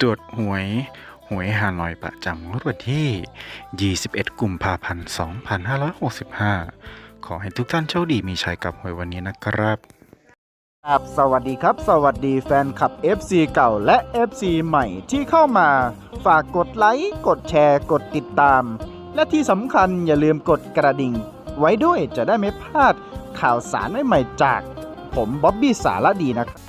ตรวจหวย หวยฮานอยประจำงวดวันที่ 21 กุมภาพันธ์ 2565 ขอให้ทุกท่านโชคดีมีชัยกับหวยวันนี้นะครับครับสวัสดีครับ สวัสดีแฟนคลับ FC เก่าและ FC ใหม่ที่เข้ามา ฝากกดไลค์กดแชร์กดติดตาม และที่สำคัญอย่าลืมกดกระดิ่ง ไว้ด้วยจะได้ไม่พลาดข่าวสารใหม่ๆจาก ผมบ๊อบบี้สารดีนะครับ